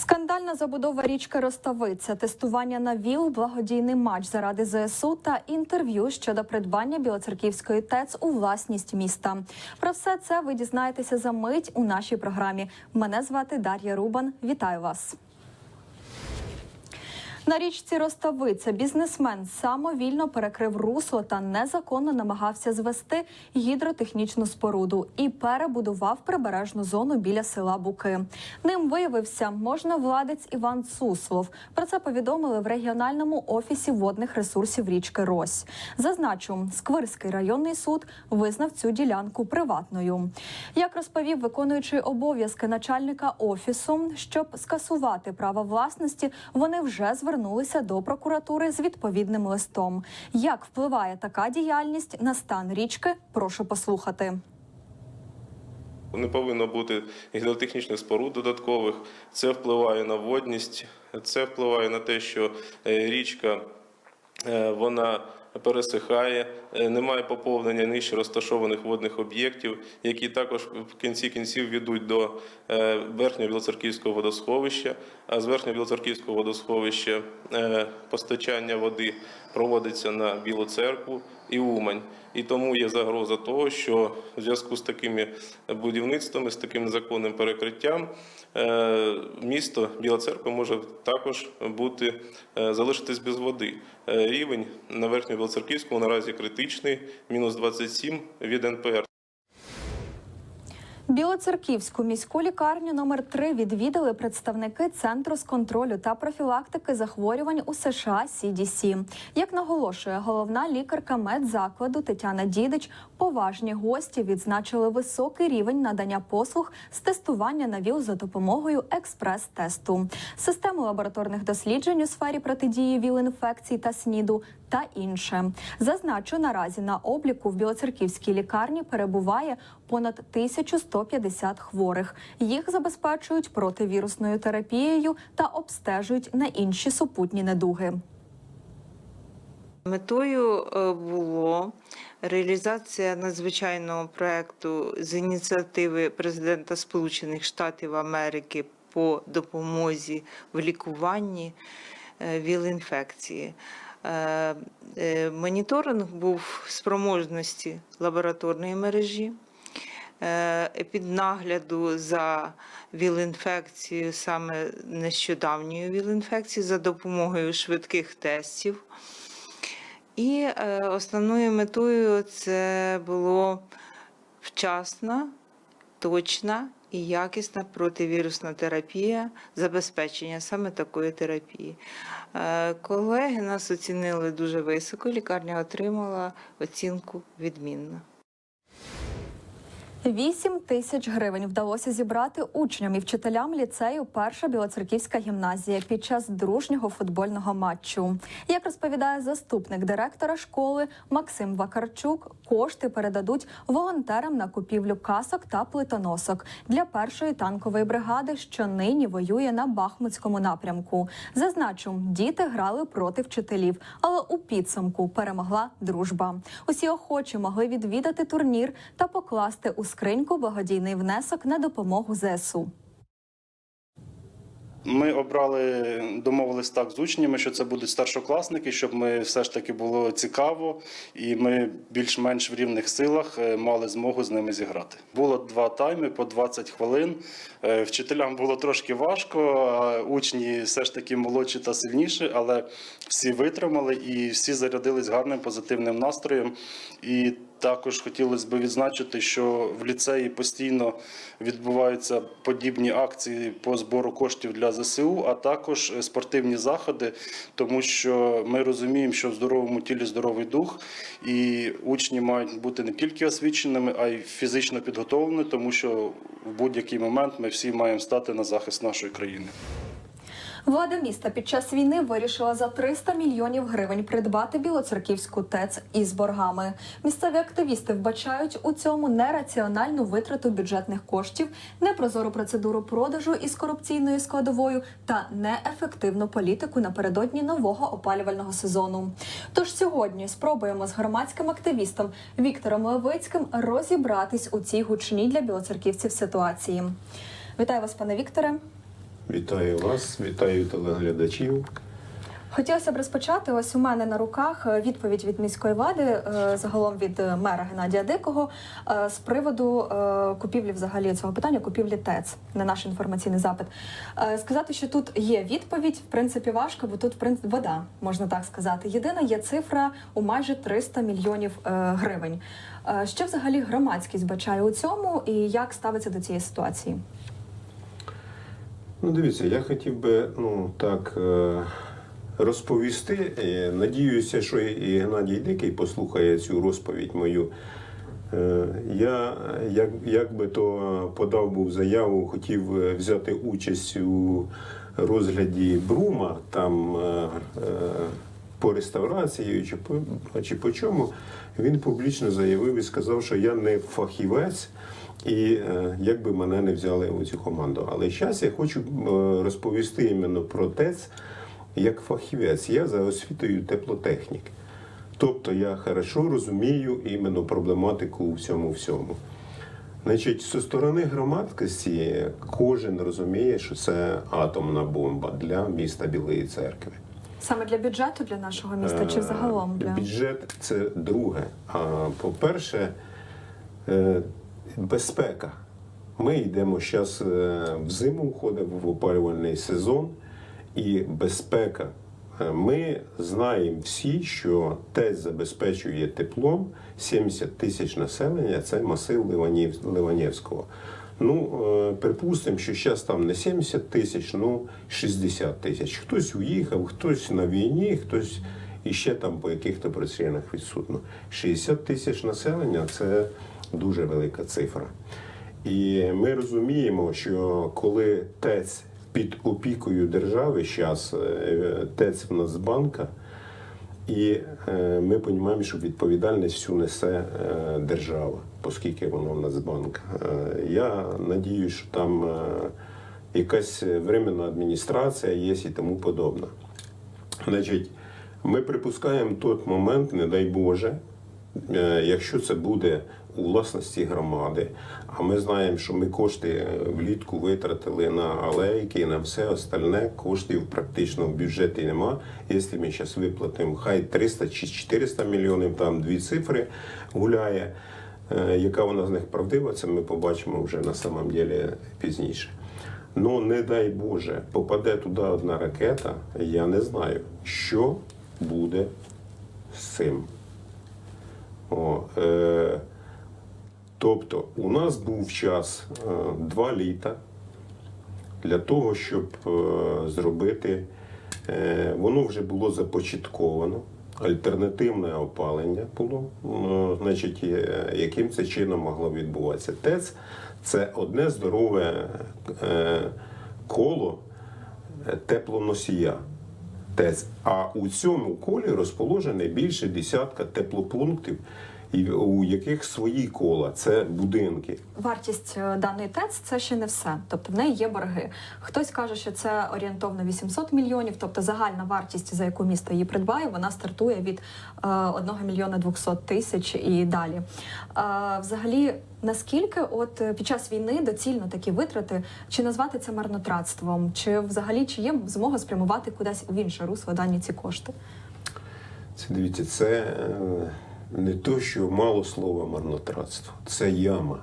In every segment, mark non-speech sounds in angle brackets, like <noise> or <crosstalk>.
Скандальна забудова річки Роставиця, тестування на ВІЛ, благодійний матч заради ЗСУ та інтерв'ю щодо придбання Білоцерківської ТЕЦ у власність міста. Про все це ви дізнаєтеся за мить у нашій програмі. Мене звати Дар'я Рубан. Вітаю вас. На річці Роставиця бізнесмен самовільно перекрив русло та незаконно намагався звести гідротехнічну споруду і перебудував прибережну зону біля села Буки. Ним виявився можновладець Іван Суслов. Про це повідомили в регіональному офісі водних ресурсів річки Рось. Зазначу, Сквирський районний суд визнав цю ділянку приватною. Як розповів виконуючий обов'язки начальника офісу, щоб скасувати право власності, вони вже звернулися до прокуратури з відповідним листом. Як впливає така діяльність на стан річки? Прошу послухати. Не повинно бути гідротехнічних споруд додаткових. Це впливає на водність, це впливає на те, що е, річка е, вона пересихає, е, немає поповнення нижче розташованих водних об'єктів, які також в кінці кінців ведуть до е, верхнього білоцерківського водосховища. А з верхнього білоцерківського водосховища е, постачання води проводиться на Білу церкву і Умань. І тому є загроза того, що в зв'язку з такими будівництвами, з таким законним перекриттям, е, місто Біла Церква може також бути е, залишитись без води. Е, Рівень на верхньому Білоцерківському наразі критичний, мінус 27 від НПР. Білоцерківську міську лікарню номер 3 відвідали представники Центру з контролю та профілактики захворювань у США CDC. Як наголошує головна лікарка медзакладу Тетяна Дідич, поважні гості відзначили високий рівень надання послуг з тестування на ВІЛ за допомогою експрес-тесту, систему лабораторних досліджень у сфері протидії ВІЛ-інфекцій та СНІДу та інше. Зазначу, наразі на обліку в Білоцерківській лікарні перебуває понад 1150 хворих. Їх забезпечують противірусною терапією та обстежують на інші супутні недуги. Метою е, було реалізація надзвичайного проекту з ініціативи президента Сполучених Штатів Америки по допомозі в лікуванні е, ВІЛ-інфекції. Е, е, Моніторинг був спроможності лабораторної мережі. е, Під нагляду за ВІЛ-інфекцією, саме нещодавньою ВІЛ-інфекцією, за допомогою швидких тестів. І основною метою це було вчасна, точна і якісна противірусна терапія, забезпечення саме такої терапії. Е, колеги нас оцінили дуже високо, лікарня отримала оцінку відмінно. 8 тисяч гривень вдалося зібрати учням і вчителям ліцею Перша Білоцерківська гімназія під час дружнього футбольного матчу. Як розповідає заступник директора школи Максим Вакарчук, кошти передадуть волонтерам на купівлю касок та плитоносок для першої танкової бригади, що нині воює на Бахмутському напрямку. Зазначу, діти грали проти вчителів, але у підсумку перемогла дружба. Усі охочі могли відвідати турнір та покласти у скриньку благодійний внесок на допомогу ЗСУ. Ми обрали, домовились так з учнями, що це будуть старшокласники, щоб ми все ж таки було цікаво, і ми більш-менш в рівних силах е, мали змогу з ними зіграти. Було два тайми по 20 хвилин. Е, Вчителям було трошки важко, а учні все ж таки молодші та сильніші, але всі витримали і всі зарядились гарним позитивним настроєм. І також хотілося б відзначити, що в ліцеї постійно відбуваються подібні акції по збору коштів для ЗСУ, а також е, спортивні заходи, тому що ми розуміємо, що в здоровому тілі здоровий дух, і учні мають бути не тільки освіченими, а й фізично підготовленими, тому що в будь-який момент ми всі маємо стати на захист нашої країни. Влада міста під час війни вирішила за 300 мільйонів гривень придбати білоцерківську ТЕЦ із боргами. Місцеві активісти вбачають у цьому нераціональну витрату бюджетних коштів, непрозору процедуру продажу із корупційною складовою та неефективну політику напередодні нового опалювального сезону. Тож сьогодні спробуємо з громадським активістом Віктором Левицьким розібратись у цій гучній для білоцерківців ситуації. Вітаю вас, пане Вікторе. Вітаю вас, вітаю телеглядачів. Хотілося б розпочати. Ось у мене на руках е, відповідь від міської влади, е, загалом від е, мера Геннадія Дикого, з приводу купівлі взагалі цього питання, купівлі ТЕЦ на наш інформаційний запит. Сказати, що тут є відповідь, в принципі, важко, бо тут в вода, можна так сказати. Єдина є цифра у майже 300 мільйонів гривень. Що взагалі громадськість бачає у цьому і як ставиться до цієї ситуації? Ну, дивіться, я хотів би ну, так е, розповісти. Е, Надіюся, що і Геннадій Дикий послухає цю розповідь мою. Е, Я, як, як би то подав був заяву, хотів взяти участь у розгляді Брума там по реставрації чи по, чи по чому. Він публічно заявив і сказав, що я не фахівець. І е, як би мене не взяли у цю команду. Але зараз я хочу е, розповісти іменно про ТЕЦ як фахівець. Я за освітою теплотехнік. Тобто я хорошо розумію іменно проблематику у всьому всьому. Значить, зі сторони громадськості кожен розуміє, що це атомна бомба для міста Білої церкви. Саме для бюджету для нашого міста чи взагалом для Бюджет це друге. А по-перше, е, безпека. Ми йдемо зараз в зиму, входимо в опалювальний сезон, і безпека. Е, Ми знаємо всі, що ТЕЦ забезпечує теплом 70 тисяч населення, це масив Ливанів, Ливанівського. Ну, е, припустимо, що зараз там не 70 тисяч, ну 60 тисяч. Хтось уїхав, хтось на війні, хтось іще там по яких-то причинах відсутно. 60 тисяч населення це дуже велика цифра. І ми розуміємо, що коли ТЕЦ під опікою держави, зараз ТЕЦ в Нацбанка, і е, ми розуміємо, що відповідальність всю несе е, держава, оскільки воно в Нацбанк. Е, я надію, що там е, якась временна адміністрація є і тому подобне. Значить, ми припускаємо той момент, не дай Боже, е, якщо це буде у власності громади, а ми знаємо, що ми кошти влітку витратили на алейки, на все остальне, коштів практично в бюджеті нема. Якщо ми зараз виплатимо хай 300 чи 400 мільйонів, там дві цифри гуляє. Е, Яка вона з них правдива, це ми побачимо вже на самом деле пізніше. Ну, не дай Боже, попаде туди одна ракета, я не знаю, що буде з цим. О, е, тобто, у нас був час е, два літа для того, щоб е, зробити, е, воно вже було започатковано. Альтернативне опалення було, значить, яким це чином могло відбуватися. ТЕЦ це одне здорове коло теплоносія. ТЕЦ. А у цьому колі розположене більше десятка теплопунктів, у яких свої кола це будинки. Вартість е, даної ТЕЦ це ще не все. Тобто в неї є борги. Хтось каже, що це орієнтовно 800 мільйонів, тобто загальна вартість, за яку місто її придбає, вона стартує від е, 1 мільйона 200 тисяч і далі. Е, взагалі, наскільки от е, під час війни доцільно такі витрати, чи назвати це марнотратством, чи взагалі чи є змога спрямувати кудись в інше русло дані ці кошти? Це дивіться, це е, не то, що мало слова марнотратство, це яма.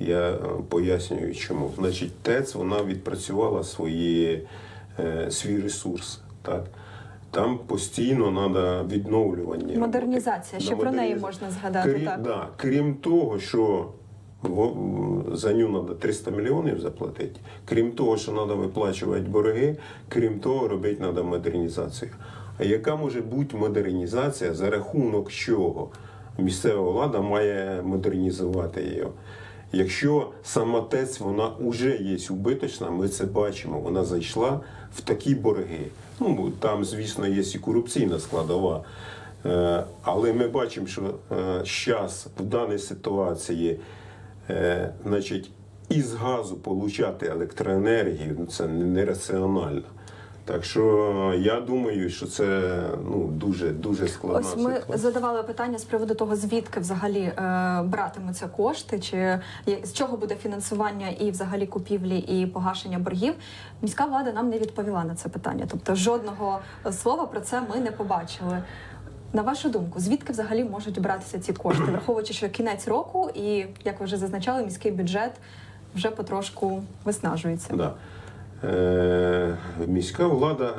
Я е, пояснюю, чому. Значить, ТЕЦ вона відпрацювала свої, е, свій ресурс. Так? Там постійно треба відновлювання. Модернізація, роботи. ще про неї можна згадати, Крім, так. Да, крім того, що за ню треба 300 мільйонів заплатити, крім того, що треба виплачувати борги, крім того, робити треба модернізацію. Яка може бути модернізація за рахунок чого? Місцева влада має модернізувати її. Якщо сама ТЕЦ вона вже є убиточна, ми це бачимо. Вона зайшла в такі борги. Ну там, звісно, є і корупційна складова. Е, Але ми бачимо, що зараз в даній ситуації, е, значить, із газу получати електроенергію ну, це нераціонально. Так що я думаю, що це ну, дуже, дуже складна Ось ми ситуація. задавали питання з приводу того, звідки взагалі е, братимуться кошти, чи з чого буде фінансування і взагалі купівлі і погашення боргів. Міська влада нам не відповіла на це питання. Тобто жодного слова про це ми не побачили. На вашу думку, звідки взагалі можуть братися ці кошти, <clears throat> враховуючи, що кінець року, і як ви вже зазначали, міський бюджет вже потрошку виснажується. Да. Е, міська влада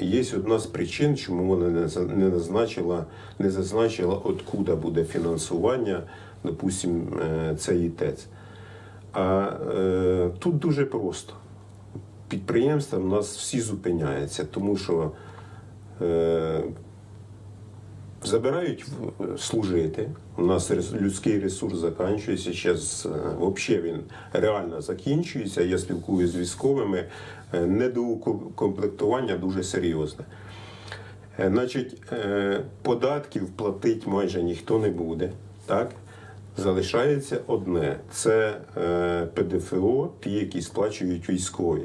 є одна з причин, чому вона не зазначила, не зазначила, откуда буде фінансування, допустим, е, цей ТЕЦ. А е, тут дуже просто. Підприємства в нас всі зупиняються, тому що забирають служити. У нас людський ресурс закінчується. Зараз взагалі він реально закінчується. Я спілкуюся з військовими. Е, Недоукомплектування дуже серйозне. Е, Значить, е, податків платити майже ніхто не буде. Так? Залишається одне: це е, ПДФО, ті, які сплачують військові.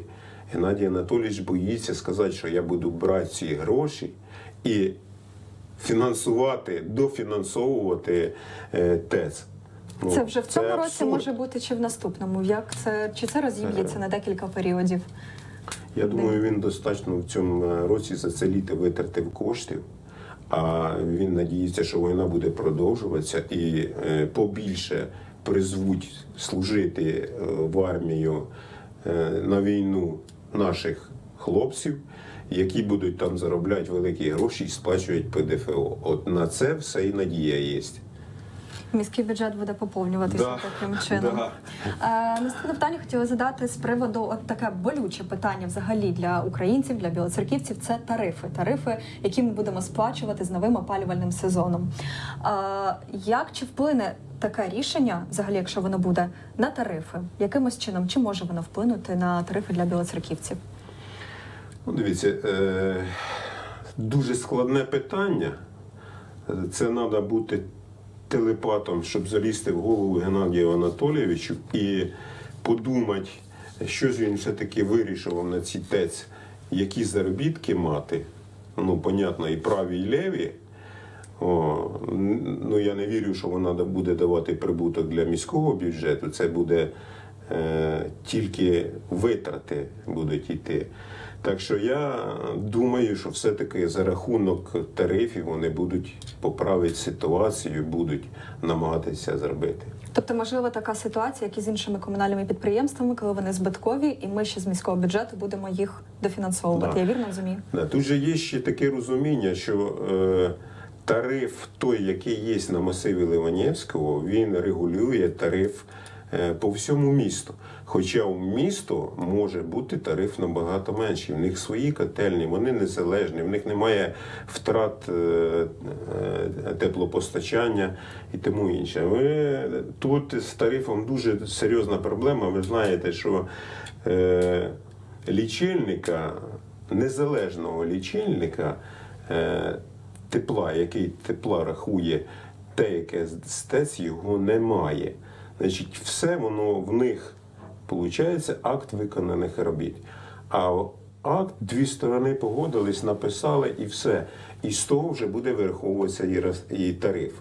Геннадій Анатолійович боїться сказати, що я буду брати ці гроші і фінансувати, дофінансовувати е, ТЕЦ. Ну, Це вже в цьому році абсурд. може бути чи в наступному. Як це чи це розіб'ється на декілька періодів? Я думаю, він достатньо в цьому е, році за це літо витратив коштів. А він надіється, що війна буде продовжуватися і е, побільше призвуть служити в армію на війну наших хлопців, які будуть там заробляти великі гроші і сплачують ПДФО. От на це все і надія є. Міський бюджет буде поповнюватися Да, таким чином. да. Е, наступне питання хотіла задати з приводу от таке болюче питання взагалі для українців, для білоцерківців. Це тарифи. Тарифи, які ми будемо сплачувати з новим опалювальним сезоном. Е, як чи вплине таке рішення, взагалі, якщо воно буде, на тарифи? Якимось чином, чи може воно вплинути на тарифи для білоцерківців? Ну, дивіться, е, дуже складне питання. Це треба бути телепатом, щоб залізти в голову Геннадію Анатолійовичу і подумати, що ж він все-таки вирішував на ці ТЕЦ, які заробітки мати. Ну, понятно, і праві, і леві. О, ну, я не вірю, що вона буде давати прибуток для міського бюджету. Це буде е, тільки витрати будуть йти. Так що я думаю, що все-таки за рахунок тарифів вони будуть поправити ситуацію, будуть намагатися зробити. Тобто, можливо, така ситуація, як і з іншими комунальними підприємствами, коли вони збиткові, і ми ще з міського бюджету будемо їх дофінансовувати. Да. Я вірно розумію? Да, тут же є ще таке розуміння, що е, тариф той, який є на масиві Ливанівського, він регулює тариф е, по всьому місту. Хоча у місто може бути тариф набагато менший. В них свої котельні, вони незалежні, в них немає втрат е, е, теплопостачання і тому інше. Ви, тут з тарифом дуже серйозна проблема. Ви знаєте, що е, лічильника, незалежного лічильника тепла, який тепла рахує те, яке з його немає. Значить, все воно в них виходить акт виконаних робіт. А акт дві сторони погодились, написали і все. І з того вже буде вираховуватися і, роз- і тариф.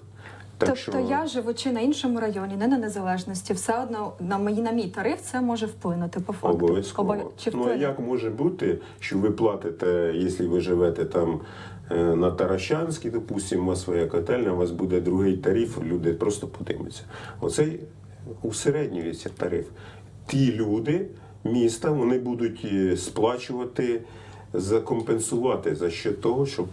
Так тобто що... я живучи на іншому районі, не на незалежності, все одно на мій на мій тариф це може вплинути по факту. Обов'язково. Обов- Чи Ну а як може бути, що ви платите, якщо ви живете там е, на Таращанській, допустимо, у вас своя котельня, у вас буде другий тариф, люди просто подивляться. Оцей усереднюється тариф. Ті люди міста вони будуть е, сплачувати, закомпенсувати за що того, щоб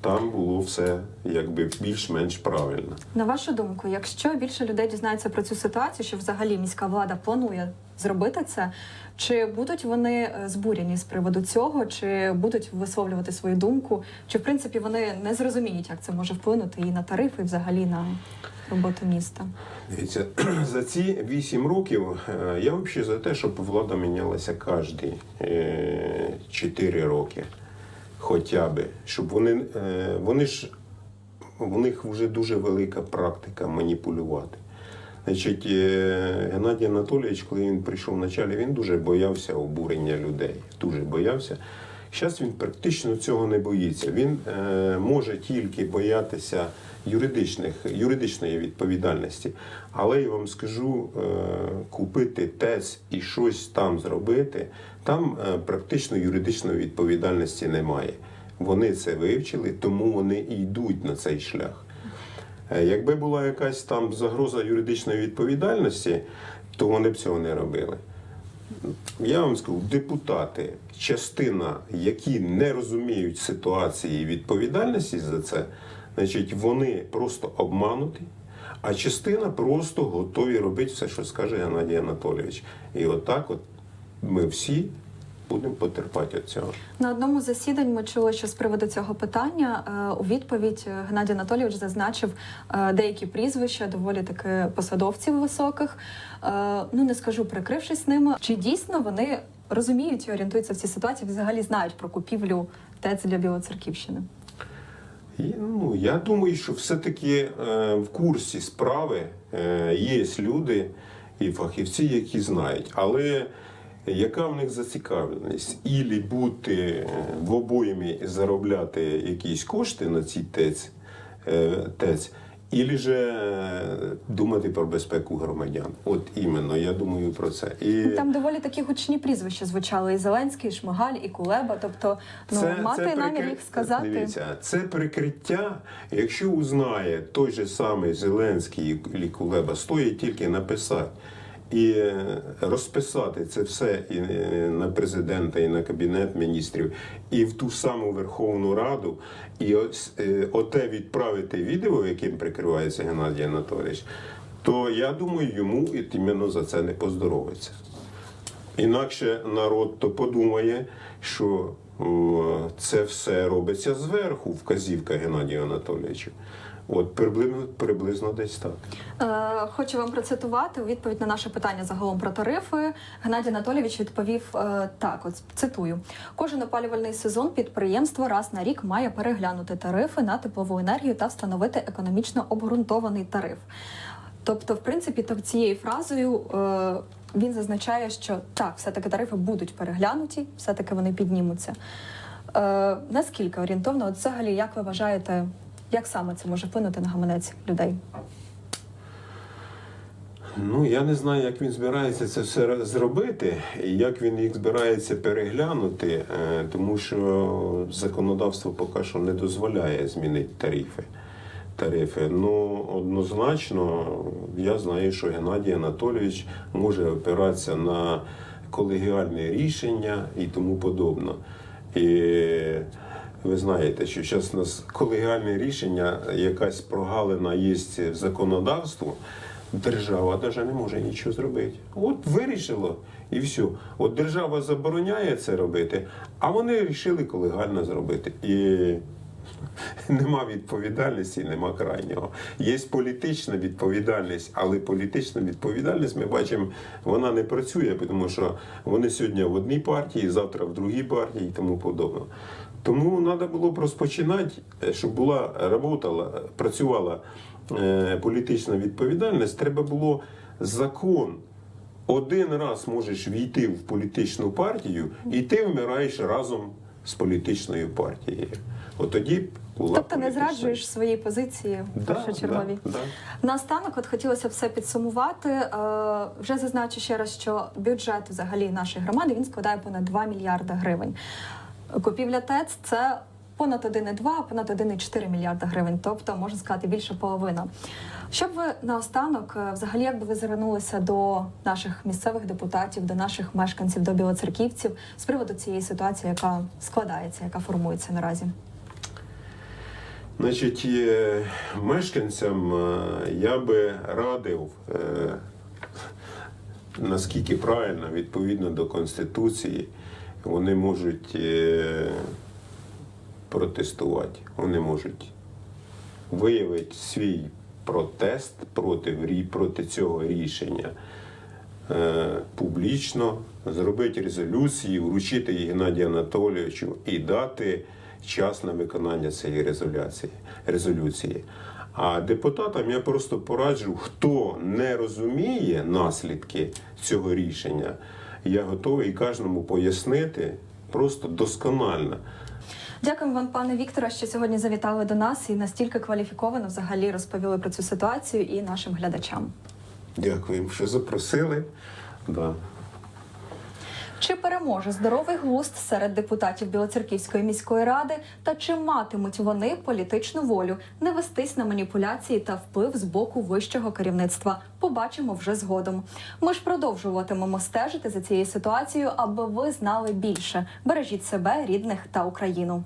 там було все якби більш-менш правильно. На вашу думку, якщо більше людей дізнається про цю ситуацію, що взагалі міська влада планує зробити це, чи будуть вони е, збурені з приводу цього, чи будуть висловлювати свою думку, чи в принципі вони не зрозуміють, як це може вплинути і на тарифи, і взагалі на роботу міста? Дивіться, <clears throat> за ці вісім років е, я взагалі за те, щоб влада мінялася кожні е, чотири роки. Хоча би. Щоб вони, е, вони ж, у них вже дуже велика практика маніпулювати. Значить, Геннадій Анатолійович, коли він прийшов в началі, він дуже боявся обурення людей. Дуже боявся. Зараз він практично цього не боїться. Він е, може тільки боятися юридичних, юридичної відповідальності. Але я вам скажу, е, купити ТЕЦ і щось там зробити, там е, практично юридичної відповідальності немає. Вони це вивчили, тому вони і йдуть на цей шлях. Е, Якби була якась там загроза юридичної відповідальності, то вони б цього не робили. Я вам скажу, депутати, частина, які не розуміють ситуації і відповідальності за це, значить, вони просто обмануті, а частина просто готові робити все, що скаже Геннадій Анатолійович. І отак от ми всі будемо потерпати від цього. На одному з засідань ми чули, що з приводу цього питання е, у відповідь е, Геннадій Анатолійович зазначив е, деякі прізвища доволі таки посадовців високих. Ну не скажу, прикрившись ними, чи дійсно вони розуміють і орієнтуються в цій ситуації, взагалі знають про купівлю ТЕЦ для Білоцерківщини. І, ну, я думаю, що все-таки е, в курсі справи е, є люди і фахівці, які знають. Але яка в них зацікавленість? Ілі бути е, в обоймі і заробляти якісь кошти на цій ТЕЦ, е, ТЕЦ Ілі же е, думати про безпеку громадян. От іменно, я думаю про це. І... Там доволі такі гучні прізвища звучали: і Зеленський, і Шмигаль, і Кулеба. Тобто, ну мати намір прикри- їх сказати. Дивіться, це прикриття. Якщо узнає той же самий Зеленський і Кулеба, стоїть тільки написати. І розписати це все і е, на президента, і на кабінет міністрів, і в ту саму Верховну Раду, і ось е, оте відправити відео, яким прикривається Геннадій Анатолійович, то я думаю, йому і іменно за це не поздоровиться. Інакше народ то подумає, що це все робиться зверху, вказівка Геннадія Анатолійовича. От приблизно, приблизно десь так. Е, Хочу вам процитувати у відповідь на наше питання загалом про тарифи. Геннадій Анатолійович відповів е, так: от цитую: кожен опалювальний сезон підприємство раз на рік має переглянути тарифи на теплову енергію та встановити економічно обґрунтований тариф. Тобто, в принципі, так цією фразою е, він зазначає, що так, все-таки тарифи будуть переглянуті, все-таки вони піднімуться. Е, наскільки орієнтовно, от взагалі, як ви вважаєте, як саме це може вплинути на гаманець людей? Ну я не знаю, як він збирається це все зробити, і як він їх збирається переглянути, е, тому що законодавство поки що не дозволяє змінити тарифи. Тарифи. Ну, однозначно, я знаю, що Геннадій Анатолійович може опиратися на колегіальне рішення і тому подобне. І ви знаєте, що зараз у нас колегіальне рішення, якась прогалина є в законодавстві, держава навіть не може нічого зробити. От вирішило і все. От держава забороняє це робити, а вони вирішили колегально зробити. І <laughs> нема відповідальності, нема крайнього. Є політична відповідальність, але політична відповідальність ми бачимо, вона не працює, тому що вони сьогодні в одній партії, завтра в другій партії і тому подобне. Тому треба було б розпочинати, щоб була робота, працювала е, політична відповідальність, треба було закон. Один раз можеш війти в політичну партію, і ти вмираєш разом з політичною партією. От тоді була Тобто не зраджуєш свої позиції Да, першочергові. да, да. Наостанок, от хотілося б все підсумувати. Е, вже зазначу ще раз, що бюджет взагалі нашої громади він складає понад 2 мільярда гривень. Купівля ТЕЦ це понад 1,2, понад 1,4 мільярда гривень, тобто можна сказати більше половина. Щоб ви наостанок, е, взагалі, як би ви звернулися до наших місцевих депутатів, до наших мешканців, до білоцерківців з приводу цієї ситуації, яка складається, яка формується наразі? Значить, е, мешканцям е, я би радив, наскільки правильно, відповідно до Конституції, вони можуть е, протестувати, вони можуть виявити свій протест проти, проти цього рішення. е, Публічно зробити резолюції, вручити її Геннадію Анатолійовичу і дати час на виконання цієї резолюції. резолюції. А депутатам я просто пораджу, хто не розуміє наслідки цього рішення, я готовий кожному пояснити просто досконально. Дякуємо вам, пане Вікторе, що сьогодні завітали до нас і настільки кваліфіковано взагалі розповіли про цю ситуацію і нашим глядачам. Дякуємо, що запросили. Да. Чи переможе здоровий глузд серед депутатів Білоцерківської міської ради, та чи матимуть вони політичну волю не вестись на маніпуляції та вплив з боку вищого керівництва? Побачимо вже згодом. Ми ж продовжуватимемо стежити за цією ситуацією, аби ви знали більше. Бережіть себе, рідних та Україну.